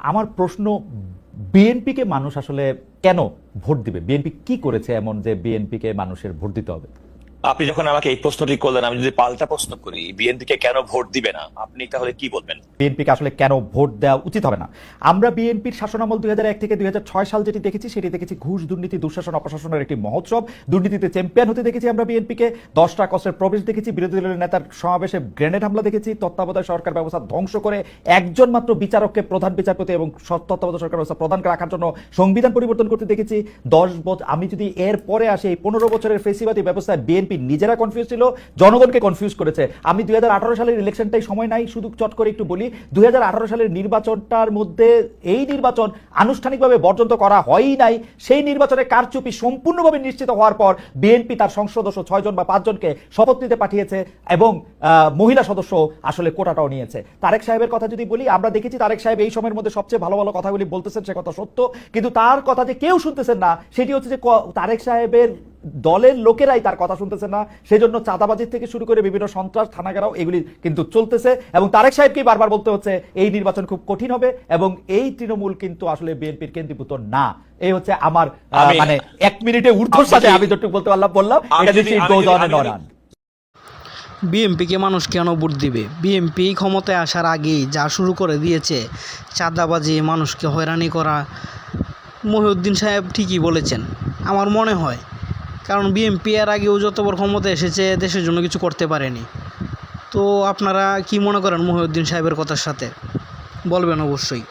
আমার প্রশ্ন, বিএনপিকে মানুষ আসলে কেন ভোট দিবে? বিএনপি কি করেছে এমন যে বিএনপিকে মানুষের ভোট দিতে হবে? আপনি যখন আমাকে এই প্রশ্নটি করলেন, আমি যদি পাল্টা প্রশ্ন করি, বিএনপি কে কেন ভোট দিবে না? আপনি তাহলে কি বলবেন? বিএনপিকে আসলে কেন ভোট দেওয়া উচিত হবে না? আমরা বিএনপির শাসনামল দুই এক থেকে দুই সাল যেটি দেখেছি, সেটি দেখেছি ঘুষ, দুর্নীতি, দুঃশাসন, অপশাসনের একটি মহোৎসব। দুর্নীতিতে চ্যাম্পিয়ন হতে দেখেছি আমরা বিএনপিকে দশটা কষ্টের প্রবেশ দেখেছি। বিরোধী দলের নেতার সমাবেশে গ্রেনেড হামলা দেখেছি। তত্ত্বাবধায়ক সরকার ব্যবস্থা ধ্বংস করে একজন মাত্র বিচারককে প্রধান বিচারপতি এবং তত্ত্বাবধায়ক সরকার ব্যবস্থা প্রধান রাখার জন্য সংবিধান পরিবর্তন করতে দেখেছি। দশ বছর আমি যদি এর পরে আসি, এই পনেরো বছরের ফেসিবাদী ব্যবস্থায় বিএনপি নিজেরা কনফিউজ ছিল, জনগণকে কনফিউজ করেছে। আমি দুই হাজার আঠারো সালের ইলেকশনটাই সময় নাই, শুধু চট করে একটু বলি, দুই হাজার আঠারো সালের নির্বাচনটার মধ্যে এই নির্বাচন আনুষ্ঠানিকভাবে বর্জন করা হয়ই নাই, সেই নির্বাচনে কারচুপি সম্পূর্ণভাবে নিশ্চিত হওয়ার পর বিএনপি তার সংসদ সদস্য ছয়জন বা পাঁচজনকে শপথ নিতে পাঠিয়েছে এবং মহিলা সদস্য আসলে কোটাটাও নিয়েছে। তারেক সাহেবের কথা যদি বলি, আমরা দেখেছি তারেক সাহেব এই সময়ের মধ্যে সবচেয়ে ভালো ভালো কথাগুলি বলতেছেন, সে কথা সত্য। কিন্তু তার কথা যে কেউ শুনতেছেন না, সেটি হচ্ছে যে তারেক সাহেবের দলের লোকেরাই তার কথা শুনতেছে না। সেজন্য চাঁদাবাজির থেকে শুরু করে বিভিন্ন সন্ত্রাস থানাগারাও এগুলি কিন্তু চলতেছে। এবং তারেক সাহেবকেই বারবার বলতে হচ্ছে এই নির্বাচন খুব কঠিন হবে এবং এই তৃণমূল কিন্তু আসলে বিএনপির কেন্দ্রীভূত না। এই হচ্ছে আমার মানে এক মিনিটে ঊর্ধ্বর সাথে আমি যতটুকু বলতে পারলাম বললাম। বিএমপিকে মানুষ কেন ভোট দিবে? বিএমপি ক্ষমতায় আসার আগেই যা শুরু করে দিয়েছে চাঁদাবাজি মানুষকে হয়রানি করা মহিউদ্দিন সাহেব ঠিকই বলেছেন। আমার মনে হয় কারণ বিএমপি এর আগেও যতবার ক্ষমতা এসেছে, দেশের জন্য কিছু করতে পারেনি। তো আপনারা কি মনে করেন মহিউদ্দিন সাহেবের কথার সাথে? বলবেন অবশ্যই।